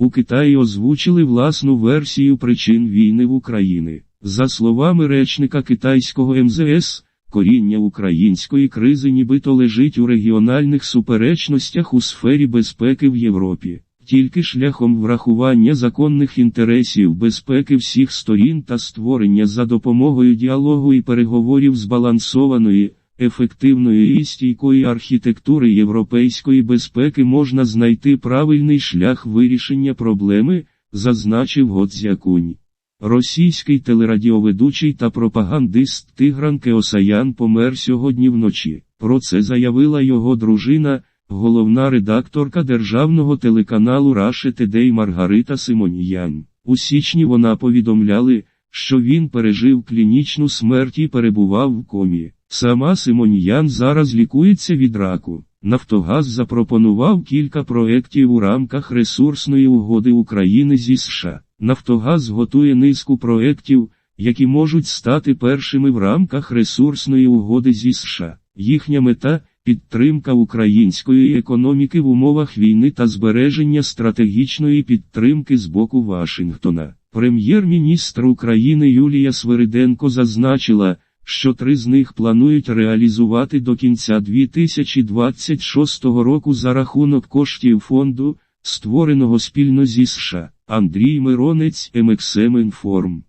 У Китаї озвучили власну версію причин війни в Україні. За словами речника китайського МЗС, коріння української кризи нібито лежить у регіональних суперечностях у сфері безпеки в Європі. Тільки шляхом врахування законних інтересів безпеки всіх сторін та створення за допомогою діалогу і переговорів збалансованої, ефективної і стійкої архітектури європейської безпеки можна знайти правильний шлях вирішення проблеми, зазначив Гоцзякунь. Російський телерадіоведучий та пропагандист Тигран Кеосаян помер сьогодні вночі. Про це заявила його дружина, головна редакторка державного телеканалу Russia Today Маргарита Симоніян. У січні вона повідомляли, що він пережив клінічну смерть і перебував в комі. Сама Симоніян зараз лікується від раку. Нафтогаз запропонував кілька проєктів у рамках ресурсної угоди України зі США. Нафтогаз готує низку проєктів, які можуть стати першими в рамках ресурсної угоди зі США. Їхня мета підтримка української економіки в умовах війни та збереження стратегічної підтримки з боку Вашингтона. Прем'єр-міністр України Юлія Свириденко зазначила, що три з них планують реалізувати до кінця 2026 року за рахунок коштів фонду, створеного спільно зі США. Андрій Миронець MXM Інформ.